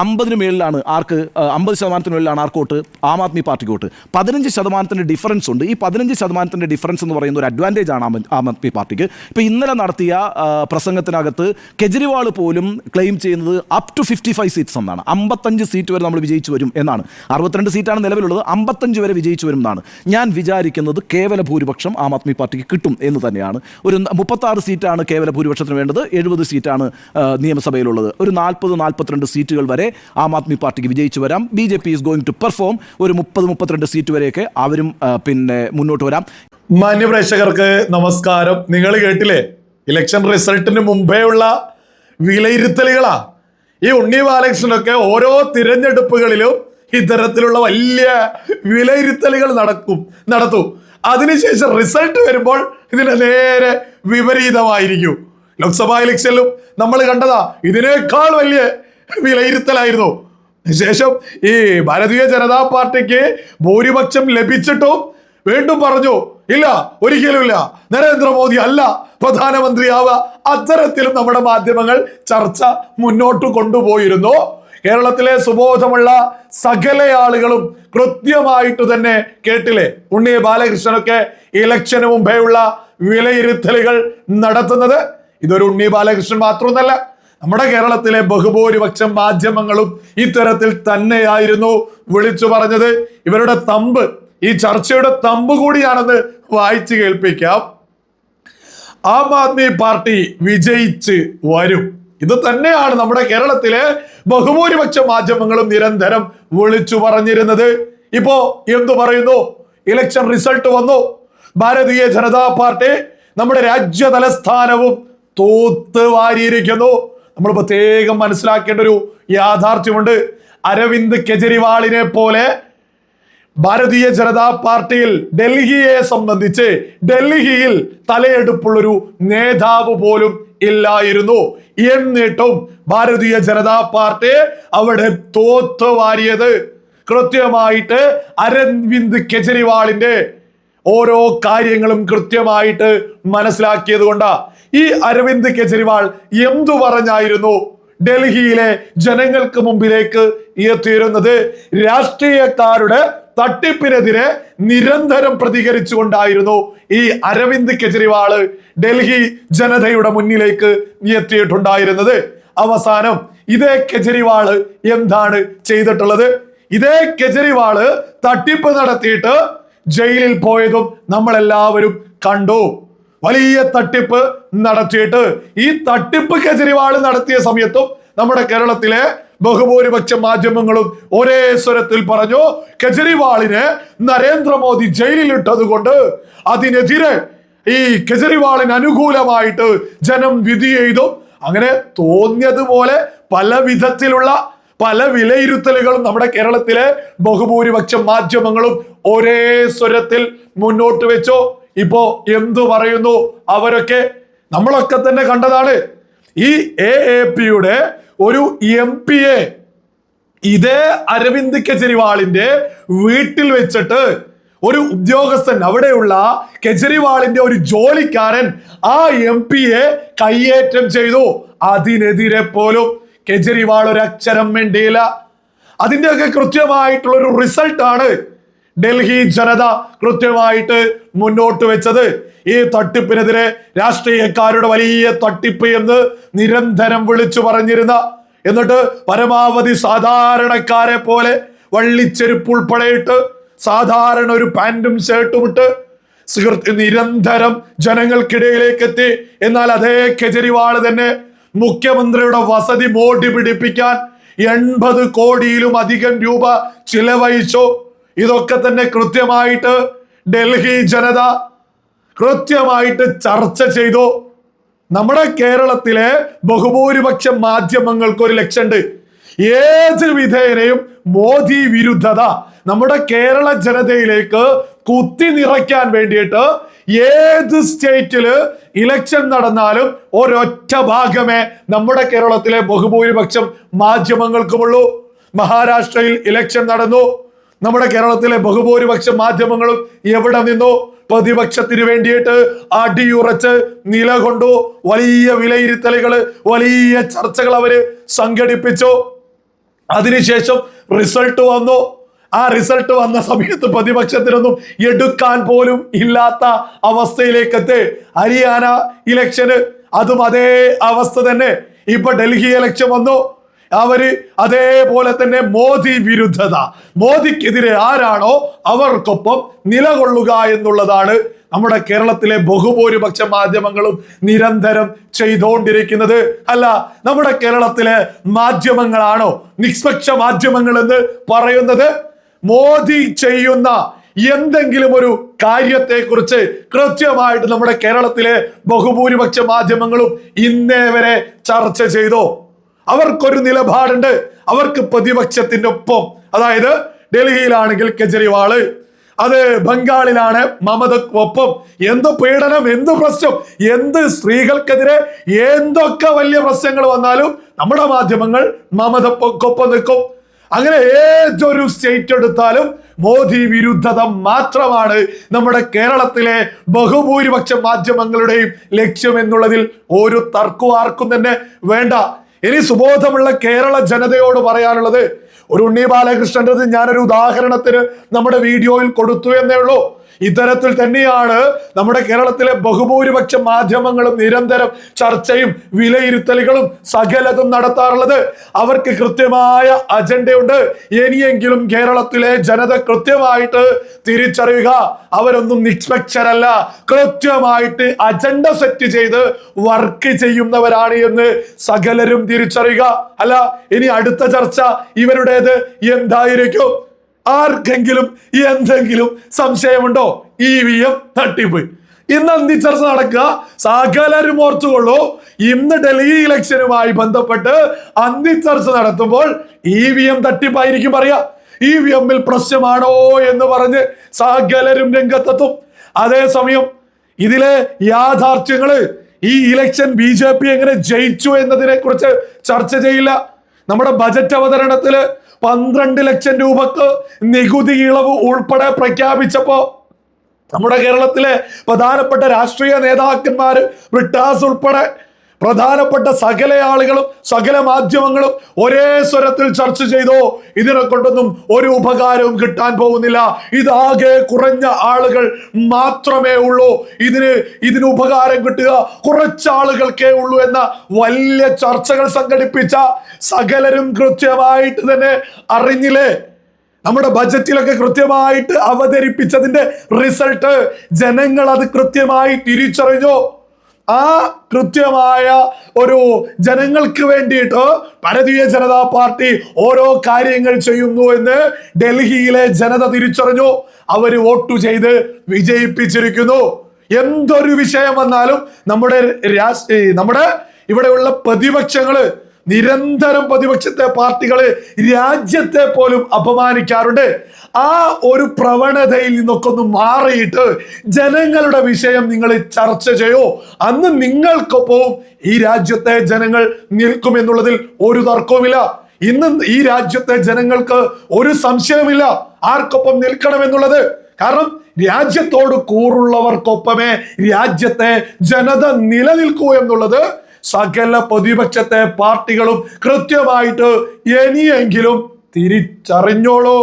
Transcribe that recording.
അമ്പതിന് മേളിലാണ് ആർക്ക് അമ്പത് ശതമാനത്തിന് മേളിലാണ് ആർക്ക് വോട്ട്? ആം ആദ്മി പാർട്ടിക്ക് വോട്ട്. പതിനഞ്ച് ശതമാനത്തിന്റെ ഡിഫറൻസ് ഉണ്ട്. ഈ പതിനഞ്ച് ശതമാനത്തിന്റെ ഡിഫറൻസ് എന്ന് പറയുന്ന ഒരു അഡ്വാന്റേജ് ആണ് ആം ആദ്മി പാർട്ടിക്ക്. ഇപ്പോൾ ഇന്നലെ നടത്തിയ പ്രസംഗത്തിനകത്ത് കെജ്രിവാൾ പോലും ക്ലെയിം ചെയ്യുന്നത് up to fifty five seats എന്നാണ്. അമ്പത്തഞ്ച് സീറ്റ് വരെ നമ്മൾ വിജയിച്ചു വരും എന്നാണ്. അറുപത്തിരണ്ട് സീറ്റാണ് നിലവിലുള്ളത്. അമ്പത്തഞ്ച് വരെ വിജയിച്ചു വരും എന്നാണ്. ഞാൻ വിചാരിക്കുന്നത് കേവല ഭൂരിപക്ഷം ആം ആദ്മി പാർട്ടിക്ക് കിട്ടും എന്ന് തന്നെയാണ്. ഒരു മുപ്പത്താറ് സീറ്റാണ് കേവല ഭൂരിപക്ഷത്തിന് വേണ്ടത്. എഴുപത് സീറ്റാണ് നിയമസഭയിലുള്ളത്. ഒരു നാൽപ്പത് നാൽപ്പത്തിരണ്ട് സീറ്റുകൾ വരെ ആം ആദ്മി പാർട്ടിക്ക് വിജയിച്ചു വരാം. B J P is going to perform ഒരു മുപ്പത് മുപ്പത്തിരണ്ട് സീറ്റ് വരെയൊക്കെ അവരും പിന്നെ മുന്നോട്ട് വരാം. മാന്യപ്രേക്ഷകർക്ക് നമസ്കാരം. നിങ്ങൾ കേട്ടില്ലേ? ഇലക്ഷൻ റിസൾട്ടിന് മുമ്പേ ഉള്ള വിലയിരുത്തലുകളാ. ഈ ഉണ്ണി ബാലകൃഷ്ണനൊക്കെ ഓരോ തിരഞ്ഞെടുപ്പുകളിലും ഇത്തരത്തിലുള്ള വലിയ വിലയിരുത്തലുകൾ നടക്കും നടത്തും. അതിനുശേഷം റിസൾട്ട് വരുമ്പോൾ ഇതിന് നേരെ വിപരീതമായിരിക്കും. ലോക്സഭാ ഇലക്ഷനിലും നമ്മൾ കണ്ടതാ. ഇതിനേക്കാൾ വലിയ വിലയിരുത്തലായിരുന്നു ശേഷം ഈ ഭാരതീയ ജനതാ പാർട്ടിക്ക് ഭൂരിപക്ഷം ലഭിച്ചിട്ടും വീണ്ടും പറഞ്ഞു ഇല്ല ഒരിക്കലുമില്ല നരേന്ദ്രമോദി അല്ല പ്രധാനമന്ത്രിയാവുക. അത്തരത്തിലും നമ്മുടെ മാധ്യമങ്ങൾ ചർച്ച മുന്നോട്ട് കൊണ്ടുപോയിരുന്നു. കേരളത്തിലെ സുബോധമുള്ള സകല ആളുകളും കൃത്യമായിട്ട് തന്നെ കേട്ടില്ലേ? ഉണ്ണി ബാലകൃഷ്ണനൊക്കെ ഇലക്ഷന് മുമ്പേയുള്ള വിലയിരുത്തലുകൾ നടത്തുന്നത്. ഇതൊരു ഉണ്ണി ബാലകൃഷ്ണൻ മാത്രമൊന്നല്ല നമ്മുടെ കേരളത്തിലെ ബഹുഭൂരിപക്ഷം മാധ്യമങ്ങളും ഇത്തരത്തിൽ തന്നെയായിരുന്നു വിളിച്ചു പറഞ്ഞത്. ഇവരുടെ തമ്പ് ഈ ചർച്ചയുടെ തമ്പ് കൂടിയാണെന്ന് വായിച്ചു കേൾപ്പിക്കാം. ആം ആദ്മി പാർട്ടി വിജയിച്ച് വരും. ഇത് തന്നെയാണ് നമ്മുടെ കേരളത്തിലെ ബഹുഭൂരിപക്ഷ മാധ്യമങ്ങളും നിരന്തരം വിളിച്ചു പറഞ്ഞിരുന്നത്. ഇപ്പോ എന്തു പറയുന്നു? ഇലക്ഷൻ റിസൾട്ട് വന്നു. ഭാരതീയ ജനതാ പാർട്ടി നമ്മുടെ രാജ്യ തലസ്ഥാനവും തൂത്ത് വാരിയിരിക്കുന്നു. നമ്മൾ പ്രത്യേകം മനസ്സിലാക്കേണ്ട ഒരു യാഥാർത്ഥ്യമുണ്ട്. അരവിന്ദ് കെജ്രിവാളിനെ പോലെ ഭാരതീയ ജനതാ പാർട്ടിയിൽ ഡൽഹിയെ സംബന്ധിച്ച് ഡൽഹിയിൽ തലയെടുപ്പുള്ളൊരു നേതാവ് പോലും ഇല്ലായിരുന്നു. എന്നിട്ടും ഭാരതീയ ജനതാ പാർട്ടി അവിടെ തോത്ത് വാരിയത്. കൃത്യമായിട്ട് അരവിന്ദ് കെജ്രിവാളിന്റെ ഓരോ കാര്യങ്ങളും കൃത്യമായിട്ട് മനസ്സിലാക്കിയത് കൊണ്ടാ. ഈ അരവിന്ദ് കെജ്രിവാൾ എന്തു പറഞ്ഞായിരുന്നു? ഡൽഹിയിലെ ജനങ്ങൾക്ക് മുമ്പിലേക്ക് എത്തിയിരുന്നത് രാഷ്ട്രീയക്കാരുടെ തട്ടിപ്പിനെതിരെ നിരന്തരം പ്രതികരിച്ചുകൊണ്ടായിരുന്നു ഈ അരവിന്ദ് കെജ്രിവാൾ ഡൽഹി ജനതയുടെ മുന്നിലേക്ക് എത്തിയിട്ടുണ്ടായിരുന്നത്. അവസാനം ഇതേ കെജ്രിവാൾ എന്താണ് ചെയ്തിട്ടുള്ളത്? ഇതേ കെജ്രിവാൾ തട്ടിപ്പ് നടത്തിയിട്ട് ജയിലിൽ പോയതും നമ്മളെല്ലാവരും കണ്ടു. വലിയ തട്ടിപ്പ് നടത്തിയിട്ട് ഈ തട്ടിപ്പ് കെജ്രിവാൾ നടത്തിയ സമയത്തും നമ്മുടെ കേരളത്തിലെ ബഹുഭൂരിപക്ഷ മാധ്യമങ്ങളും ഒരേ സ്വരത്തിൽ പറഞ്ഞു കെജ്രിവാളിനെ നരേന്ദ്രമോദി ജയിലിലിട്ടത് കൊണ്ട് അതിനെതിരെ ഈ കെജ്രിവാളിന് അനുകൂലമായിട്ട് ജനം വിധി ചെയ്തു അങ്ങനെ തോന്നിയതുപോലെ പല വിധത്തിലുള്ള പല വിലയിരുത്തലുകളും നമ്മുടെ കേരളത്തിലെ ബഹുഭൂരിപക്ഷ മാധ്യമങ്ങളും ഒരേ സ്വരത്തിൽ മുന്നോട്ട് വെച്ചോ. ഇപ്പോ എന്തു പറയുന്നു? അവരൊക്കെ നമ്മളൊക്കെ തന്നെ കണ്ടതാണ്. ഈ എ എ പിയുടെ ഒരു എം പി എ ഇതേ അരവിന്ദ് കെജ്രിവാളിന്റെ വീട്ടിൽ വെച്ചിട്ട് ഒരു ഉദ്യോഗസ്ഥൻ അവിടെയുള്ള കെജ്രിവാളിന്റെ ഒരു ജോലിക്കാരൻ ആ എം പിയെ കയ്യേറ്റം ചെയ്തു. അതിനെതിരെ പോലും കെജ്രിവാൾ ഒരു അക്ഷരം വേണ്ടിയില്ല അതിന്റെയൊക്കെ കൃത്യമായിട്ടുള്ള ഒരു റിസൾട്ടാണ് ഡൽഹി ജനത കൃത്യമായിട്ട് മുന്നോട്ട് വെച്ചത്. ഈ തട്ടിപ്പിനെതിരെ രാഷ്ട്രീയക്കാരുടെ വലിയ തട്ടിപ്പ് എന്ന് നിരന്തരം വിളിച്ചു പറഞ്ഞിരുന്ന എന്നിട്ട് പരമാവധി സാധാരണക്കാരെ പോലെ വള്ളിച്ചെരുപ്പ് ഉൾപ്പെടെയിട്ട് സാധാരണ ഒരു പാന്റും ഷർട്ടും ഇട്ട് സുഹൃത്ത് നിരന്തരം ജനങ്ങൾക്കിടയിലേക്ക് എത്തി എന്നാൽ അതേ കെജ്രിവാൾ തന്നെ മുഖ്യമന്ത്രിയുടെ വസതി മോടി പിടിപ്പിക്കാൻ എൺപത് കോടിയിലും അധികം രൂപ ചിലവഴിച്ചു. ഇതൊക്കെ തന്നെ കൃത്യമായിട്ട് ഡൽഹി ജനത കൃത്യമായിട്ട് ചർച്ച ചെയ്തു. നമ്മുടെ കേരളത്തിലെ ബഹുഭൂരിപക്ഷ മാധ്യമങ്ങൾക്ക് ഒരു ലക്ഷ്യമുണ്ട് ഏത് വിധേനയും മോദി വിരുദ്ധത. നമ്മുടെ കേരള ജനതയിലേക്ക് കുത്തി നിറയ്ക്കാൻ വേണ്ടിയിട്ട് ഏത് സ്റ്റേറ്റിൽ ഇലക്ഷൻ നടന്നാലും ഒരൊറ്റ ഭാഗമേ നമ്മുടെ കേരളത്തിലെ ബഹുഭൂരിപക്ഷം മാധ്യമങ്ങൾക്കുമുള്ളൂ. മഹാരാഷ്ട്രയിൽ ഇലക്ഷൻ നടന്നു. നമ്മുടെ കേരളത്തിലെ ബഹുഭൂരിപക്ഷ മാധ്യമങ്ങളും എവിടെ നിന്നോ പ്രതിപക്ഷത്തിന് വേണ്ടിയിട്ട് അടിയുറച്ച് നിലകൊണ്ടു വലിയ വിലയിരുത്തലുകൾ വലിയ ചർച്ചകൾ അവർ സംഘടിപ്പിച്ചു. അതിനുശേഷം റിസൾട്ട് വന്നു. ആ റിസൾട്ട് വന്ന സമയത്ത് പ്രതിപക്ഷത്തിനൊന്നും എടുക്കാൻ പോലും ഇല്ലാത്ത അവസ്ഥയിലേക്ക് എത്തി ഹരിയാന ഇലക്ഷന് അതും അതേ അവസ്ഥ തന്നെ. ഇപ്പൊ ഡൽഹി ഇലക്ഷൻ വന്നു. അവർ അതേപോലെ തന്നെ മോദി വിരുദ്ധത. മോദിക്കെതിരെ ആരാണോ അവർക്കൊപ്പം നിലകൊള്ളുക എന്നുള്ളതാണ് നമ്മുടെ കേരളത്തിലെ ബഹുഭൂരിപക്ഷ മാധ്യമങ്ങളും നിരന്തരം ചെയ്തുകൊണ്ടിരിക്കുന്നത് അല്ല നമ്മുടെ കേരളത്തിലെ മാധ്യമങ്ങളാണോ നിഷ്പക്ഷ മാധ്യമങ്ങൾ എന്ന് പറയുന്നത്? മോദി ചെയ്യുന്ന എന്തെങ്കിലും ഒരു കാര്യത്തെക്കുറിച്ച് കൃത്യമായിട്ട് നമ്മുടെ കേരളത്തിലെ ബഹുഭൂരിപക്ഷ മാധ്യമങ്ങളും ഇന്നേ വരെ ചർച്ച ചെയ്തോ? അവർക്കൊരു നിലപാടുണ്ട്. അവർക്ക് പ്രതിപക്ഷത്തിന്റെ ഒപ്പം. അതായത് ഡൽഹിയിലാണെങ്കിൽ കെജ്രിവാൾ അത് ബംഗാളിലാണ് മമതക്കൊപ്പം എന്ത് പീഡനം എന്ത് പ്രശ്നം എന്ത് സ്ത്രീകൾക്കെതിരെ എന്തൊക്കെ വലിയ പ്രശ്നങ്ങൾ വന്നാലും നമ്മുടെ മാധ്യമങ്ങൾ മമതക്കൊപ്പം നിൽക്കും. അങ്ങനെ ഏതൊരു സ്റ്റേറ്റ് എടുത്താലും മോദി വിരുദ്ധത മാത്രമാണ് നമ്മുടെ കേരളത്തിലെ ബഹുഭൂരിപക്ഷ മാധ്യമങ്ങളുടെയും ലക്ഷ്യം എന്നുള്ളതിൽ ഒരു തർക്കവും ആർക്കും തന്നെ വേണ്ട. ഇനി സുബോധമുള്ള കേരള ജനതയോട് പറയാനുള്ളത് ഒരു ഉണ്ണി ബാലകൃഷ്ണന്റെ ഞാനൊരു ഉദാഹരണത്തിന് നമ്മുടെ വീഡിയോയിൽ കൊടുത്തു എന്നേ ഉള്ളൂ. ഇത്തരത്തിൽ തന്നെയാണ് നമ്മുടെ കേരളത്തിലെ ബഹുഭൂരിപക്ഷ മാധ്യമങ്ങളും നിരന്തരം ചർച്ചയും വിലയിരുത്തലുകളും സകലതും നടത്താറുള്ളത്. അവർക്ക് കൃത്യമായ അജണ്ടയുണ്ട്. ഇനിയെങ്കിലും കേരളത്തിലെ ജനത കൃത്യമായിട്ട് തിരിച്ചറിയുക. അവരൊന്നും നിഷ്പക്ഷരല്ല. കൃത്യമായിട്ട് അജണ്ട സെറ്റ് ചെയ്ത് വർക്ക് ചെയ്യുന്നവരാണ് എന്ന് സകലരും തിരിച്ചറിയുക. അല്ല ഇനി അടുത്ത ചർച്ച ഇവരുടേത് എന്തായിരിക്കും? ആർക്കെങ്കിലും എന്തെങ്കിലും സംശയമുണ്ടോ? ഇ വി എം തട്ടിപ്പ്. ഇന്ന് അന്തി ചർച്ച നടക്കുക. സകലരും ഓർത്തുകൊള്ളൂ. ഇന്ന് ഡൽഹി ഇലക്ഷനുമായി ബന്ധപ്പെട്ട് അന്തി ചർച്ച നടത്തുമ്പോൾ ഇ വി എം തട്ടിപ്പായിരിക്കും പറയാ. ഇ വി എമ്മിൽ പ്രശ്നമാണോ എന്ന് പറഞ്ഞ് സകലരും രംഗത്തെത്തും. അതേസമയം ഇതിലെ യാഥാർത്ഥ്യങ്ങൾ ഈ ഇലക്ഷൻ ബി ജെ പി എങ്ങനെ ജയിച്ചു എന്നതിനെ കുറിച്ച് ചർച്ച ചെയ്യില്ല. നമ്മുടെ ബജറ്റ് അവതരണത്തിൽ പന്ത്രണ്ട് ലക്ഷം രൂപക്ക് നികുതി ഇളവ് ഉൾപ്പെടെ പ്രഖ്യാപിച്ചപ്പോ നമ്മുടെ കേരളത്തിലെ പ്രധാനപ്പെട്ട രാഷ്ട്രീയ നേതാക്കന്മാര് ബ്രിട്ടാസ് ഉൾപ്പെടെ പ്രധാനപ്പെട്ട സകല ആളുകളും സകല മാധ്യമങ്ങളും ഒരേ സ്വരത്തിൽ ചർച്ച ചെയ്തോ? ഇതിനെ കൊണ്ടൊന്നും ഒരു ഉപകാരവും കിട്ടാൻ പോകുന്നില്ല. ഇതാകെ കുറഞ്ഞ ആളുകൾ മാത്രമേ ഉള്ളൂ. ഇതിന് ഇതിന് ഉപകാരം കിട്ടുക കുറച്ചാളുകൾക്കേ ഉള്ളൂ എന്ന വലിയ ചർച്ചകൾ സംഘടിപ്പിച്ച സകലരും കൃത്യമായിട്ട് തന്നെ അറിഞ്ഞില്ലേ? നമ്മുടെ ബജറ്റിലൊക്കെ കൃത്യമായിട്ട് അവതരിപ്പിച്ചതിന്റെ റിസൾട്ട് ജനങ്ങൾ അത് കൃത്യമായി തിരിച്ചറിഞ്ഞു. ആ കൃത്യമായ ഒരു ജനങ്ങൾക്ക് വേണ്ടിയിട്ട് ഭാരതീയ ജനതാ പാർട്ടി ഓരോ കാര്യങ്ങൾ ചെയ്യുന്നു എന്ന് ഡൽഹിയിലെ ജനത തിരിച്ചറിഞ്ഞു. അവർ വോട്ട് ചെയ്ത് വിജയിപ്പിച്ചിരിക്കുന്നു. എന്തൊരു വിഷയം വന്നാലും നമ്മുടെ രാഷ്ട്രീയ നമ്മുടെ ഇവിടെയുള്ള പ്രതിപക്ഷങ്ങൾ നിരന്തരം പ്രതിപക്ഷത്തെ പാർട്ടികൾ രാജ്യത്തെ പോലും അപമാനിക്കാറുണ്ട്. ആ ഒരു പ്രവണതയിൽ നിന്നൊക്കെ ഒന്ന് മാറിയിട്ട് ജനങ്ങളുടെ വിഷയം നിങ്ങൾ ചർച്ച ചെയ്യോ? അന്ന് നിങ്ങൾക്കൊപ്പവും ഈ രാജ്യത്തെ ജനങ്ങൾ നിൽക്കുമെന്നുള്ളതിൽ ഒരു തർക്കവുമില്ല. ഇന്ന് ഈ രാജ്യത്തെ ജനങ്ങൾക്ക് ഒരു സംശയമില്ല ആർക്കൊപ്പം നിൽക്കണമെന്നുള്ളത്? കാരണം രാജ്യത്തോട് കൂറുള്ളവർക്കൊപ്പമേ രാജ്യത്തെ ജനത നിലനിൽക്കൂ എന്നുള്ളത് സകല പ്രതിപക്ഷത്തെ പാർട്ടികളും കൃത്യമായിട്ട് ഇനിയെങ്കിലും തിരിച്ചറിഞ്ഞോളൂ.